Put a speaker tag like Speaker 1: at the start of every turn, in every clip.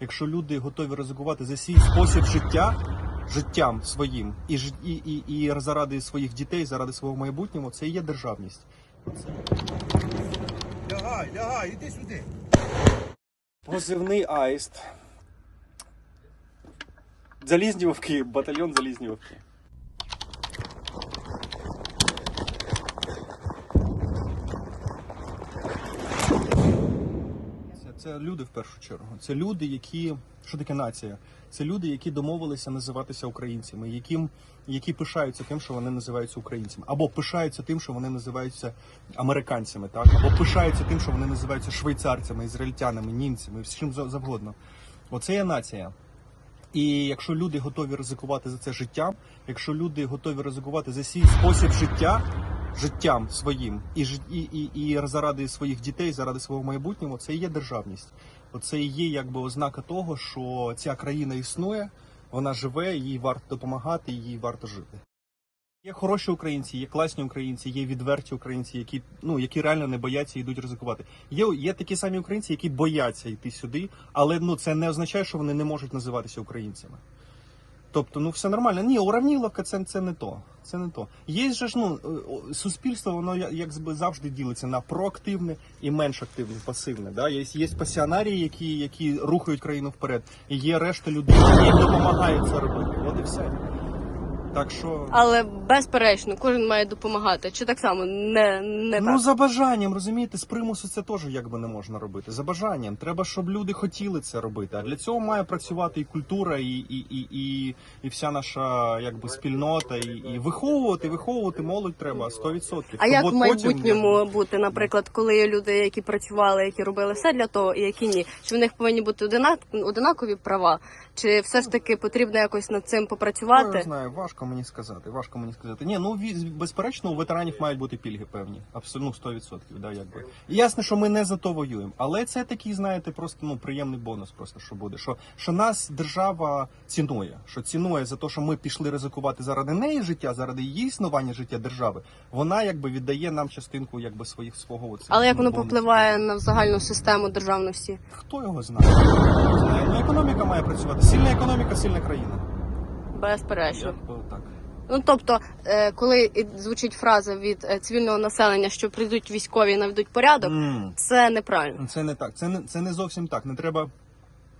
Speaker 1: якщо люди готові ризикувати за свій спосіб життя, життям своїм і, і, і, і заради своїх дітей, заради свого майбутнього, це і є державність.
Speaker 2: Лягай, лягай, іди сюди.
Speaker 1: Позивний аїст. Залізні вовки, батальйон залізні вовки. Це, люди в першу чергу. Це люди, які. Що таке нація? Це люди, які домовилися називатися українцями, яким, які пишаються тим, що вони називаються українцями, або пишаються тим, що вони називаються американцями, так або пишаються тим, що вони називаються швейцарцями, ізраїльтянами, німцями, за- завгодно. Оце є нація. І якщо люди готові ризикувати за це життям, якщо люди готові ризикувати за свій спосіб життя, життям своїм і, і, і, і заради своїх дітей, заради свого майбутнього, це і є державність. Оце і є якби ознака того, що ця країна існує, вона живе, їй варто допомагати, їй варто жити. Є хороші українці, є класні українці, є відверті українці, які ну які реально не бояться і йдуть ризикувати. Є, є такі самі українці, які бояться йти сюди, але ну це не означає, що вони не можуть називатися українцями. Тобто, ну все нормально. Ні, уравніловка це, це не то. Це не то. Є же ж ну е, суспільство, воно як завжди ділиться на проактивне і менш активне, пасивне. Да? Є, є пасіонарії, які, які рухають країну вперед, і є решта людей, які допомагають це робити. От і все. Так що.
Speaker 3: Але безперечно, кожен має допомагати. Чи так само не, не
Speaker 1: Ну
Speaker 3: так?
Speaker 1: за бажанням, розумієте, з примусу це теж якби не можна робити. За бажанням треба, щоб люди хотіли це робити. А для цього має працювати і культура, і, і, і, і, і вся наша якби спільнота, і, і виховувати, виховувати молодь треба 100%.
Speaker 3: А як в майбутньому бути, наприклад, коли є люди, які працювали, які робили все для того, і які ні? Чи в них повинні бути одинак- одинакові права? Чи все ж таки потрібно якось над цим попрацювати?
Speaker 1: Я знаю, важко мені сказати. Важко мені сказати. Ні, ну безперечно, у ветеранів мають бути пільги певні. Абсолютно 100%. Да, якби. І ясно, що ми не за то воюємо. Але це такий, знаєте, просто ну приємний бонус, просто що буде. Що, що нас держава цінує, що цінує за те, що ми пішли ризикувати заради неї життя, заради її існування життя держави. Вона якби віддає нам частинку якби своїх свого оцих,
Speaker 3: Але як
Speaker 1: ну,
Speaker 3: воно попливає на загальну систему державності?
Speaker 1: Хто його знає? Хто його знає? Ну економіка має працювати. Сильна економіка, сильна країна.
Speaker 3: Безперечно.
Speaker 1: Я б так.
Speaker 3: Ну тобто, е, коли і звучить фраза від е, цивільного населення, що прийдуть військові і наведуть порядок,
Speaker 1: М.
Speaker 3: це неправильно.
Speaker 1: Це не так. Це не це не зовсім так. Не треба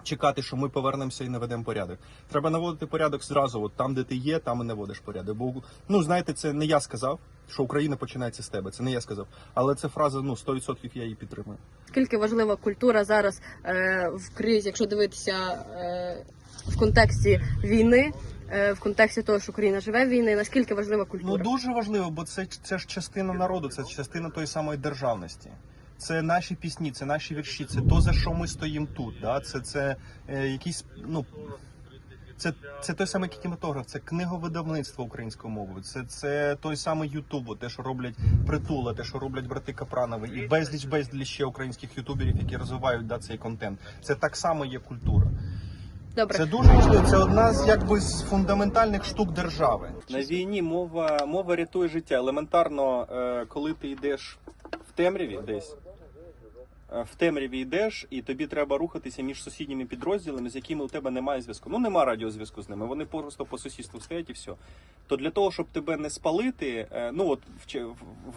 Speaker 1: чекати, що ми повернемося і наведемо порядок. Треба наводити порядок зразу. От там, де ти є, там і наводиш порядок. Бо ну знаєте, це не я сказав, що Україна починається з тебе. Це не я сказав. Але це фраза ну 100% я її підтримую.
Speaker 3: Наскільки важлива культура зараз е, в кризі, якщо дивитися е, в контексті війни, в контексті того, що Україна живе війни, наскільки важлива культура?
Speaker 1: Ну дуже важливо, бо це, це ж частина народу, це частина тої самої державності. Це наші пісні, це наші вірші, це то за що ми стоїмо тут. Да? Це, це е, якісь ну. Це, це той самий кінематограф, це книговидавництво українською мовою. Це, це той самий Ютуб, те, що роблять притула, те, що роблять брати Капранови, і безліч безліч ще українських ютуберів, які розвивають да, цей контент. Це так само є культура.
Speaker 3: Добре,
Speaker 1: Це дуже важливо. Це одна з якби з фундаментальних штук держави. На війні мова мова рятує життя. Елементарно, е, коли ти йдеш в темряві десь. Е, В темряві йдеш, і тобі треба рухатися між сусідніми підрозділами, з якими у тебе немає зв'язку. Ну нема радіозв'язку з ними. Вони просто по сусідству стоять і все. То для того, щоб тебе не спалити, е, ну от в,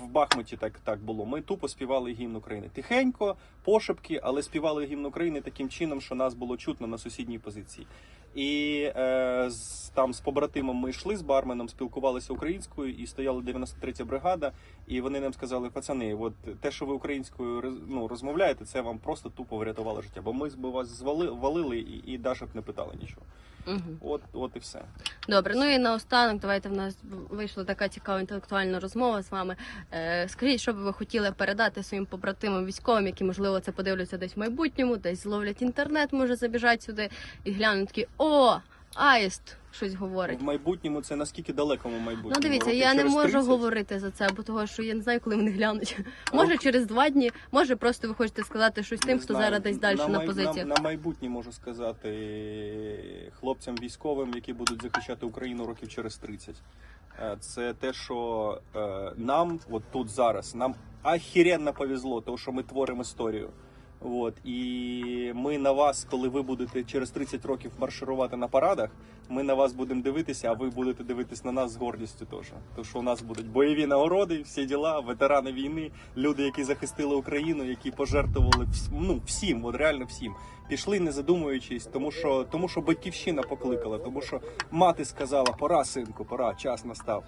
Speaker 1: в, Бахмуті так, так було. Ми тупо співали гімн України. Тихенько, пошепки, але співали гімн України таким чином, що нас було чутно на сусідній позиції. І е, з, там з побратимом ми йшли з барменом, спілкувалися українською, і стояла 93 бригада. І вони нам сказали: пацани, от те, що ви українською ну, розмовляєте, це вам просто тупо врятувало життя. Бо ми б вас звали, валили і, і Даша б не питали нічого.
Speaker 3: Мгм.
Speaker 1: От, от і все.
Speaker 3: добре. Ну і наостанок, давайте в нас вийшла така цікава інтелектуальна розмова з вами. Е, скажіть, що би ви хотіли передати своїм побратимам військовим, які можливо це подивляться десь в майбутньому, десь зловлять інтернет, може забіжать сюди і глянуть такі о. Аїст щось говорить.
Speaker 1: В майбутньому це наскільки далекому майбутньому?
Speaker 3: Ну дивіться,
Speaker 1: Років
Speaker 3: я не
Speaker 1: через
Speaker 3: можу
Speaker 1: 30?
Speaker 3: говорити за це, бо того, що я не знаю, коли вони глянуть. Може через два дні, може просто ви хочете сказати щось тим,
Speaker 1: Не
Speaker 3: хто
Speaker 1: знаю.
Speaker 3: зараз десь далі на,
Speaker 1: май-
Speaker 3: позиціях.
Speaker 1: На, на майбутнє можу сказати хлопцям військовим, які будуть захищати Україну років через 30. Е, Це те, що е, нам, от тут зараз, нам ахіренно повезло, тому що ми творимо історію. От і ми на вас, коли ви будете через 30 років марширувати на парадах, ми на вас будемо дивитися, а ви будете дивитись на нас з гордістю теж. Тому що у нас будуть бойові нагороди, всі діла, ветерани війни, люди, які захистили Україну, які пожертвували вс- ну, всім, от реально всім. Пішли, не задумуючись, тому що тому що батьківщина покликала, тому що мати сказала: пора, синку, пора, час настав.